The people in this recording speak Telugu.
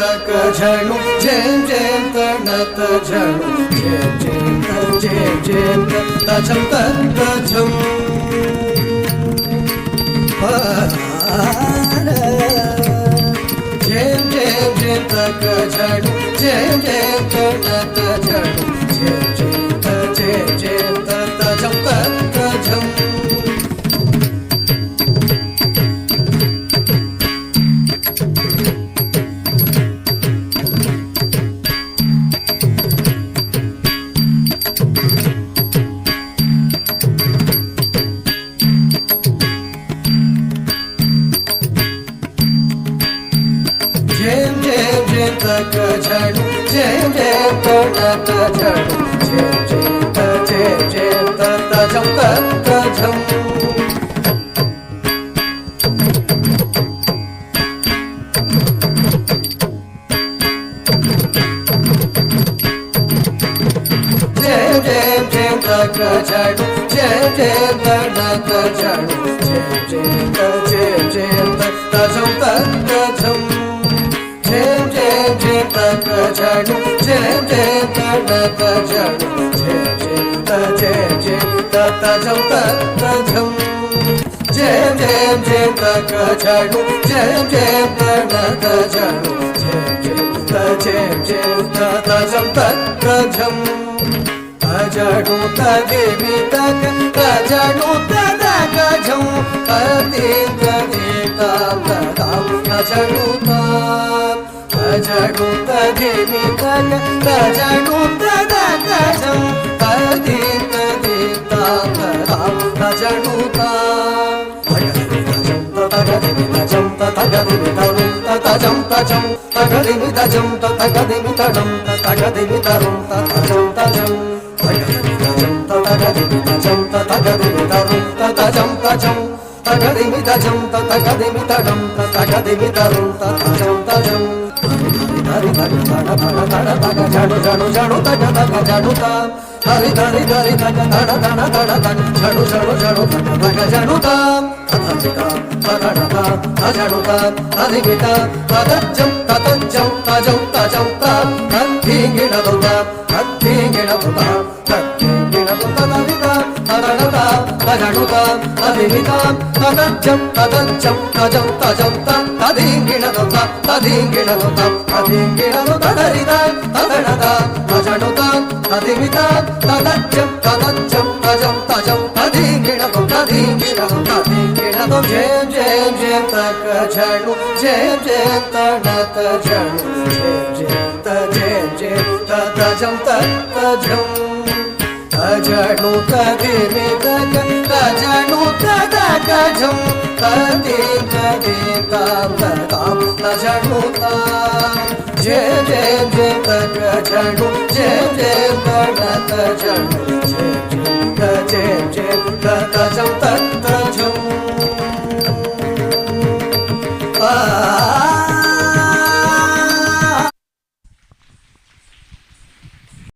తక ఝణు జయం జయం తణత ఝణు జయం జయం త జయం జయం త తజం జయం జయం తక ఝణు జయం జయం తణత ఝణు జయం జయం త జయం జయం త తజం తజం జయం జయం జయం తక ఝణు జయం జయం తణత ఝణు జయం జయం త జయం జయం త తణత ఝణు జయం జయం జయం జయం జయం జయం జయం జయం జయం తణత ఝణు జయం జయం త జయం జయం త తజం తజం అజడు తదేవి తగ అజడు తదగ ఝం అతీంద్ర దేతాం తదాం అజడు అజడు తదేవి తగ అజడు తదగ ఝం అతీంద్ర దేతాం తదాం అజడు తగదిమితజం తగదిమితరం తజం తజం తగదిమితజం తగదిమితడం తగదిమితరం తజం తజం తగదిమితజం తగదిమితజం తగదిమితరం తజం తజం తగదిమితజం తగదిమితడం తగదిమితరం తజం తజం హరి హరి తడ తడ తడ తగ జడు జడు జడు తగ తగ జడుత హరి హరి హరి తగ జడు జడు జడు జడుత తదజ్జం తజడుత తదిమిత తదజ్జం తదంజం తజం తజం త తదిగిణదుత తదిగిణదుత తదిగిణదుత దరిత తదడత తజడుత తదిమిత తదజ్జం తజం తజం తదిగిణదు తదిగిణదు తదిగిణదు జయం జయం జయం తక ఝణు జయం జయం తణత ఝణు జయం జయం త జయం జయం తజం తజం తజను कजं कदे कदे कामतां न जनुता जय जय जय तट जनु जय जय तट जनु जय जय जय तट जं तट जं आ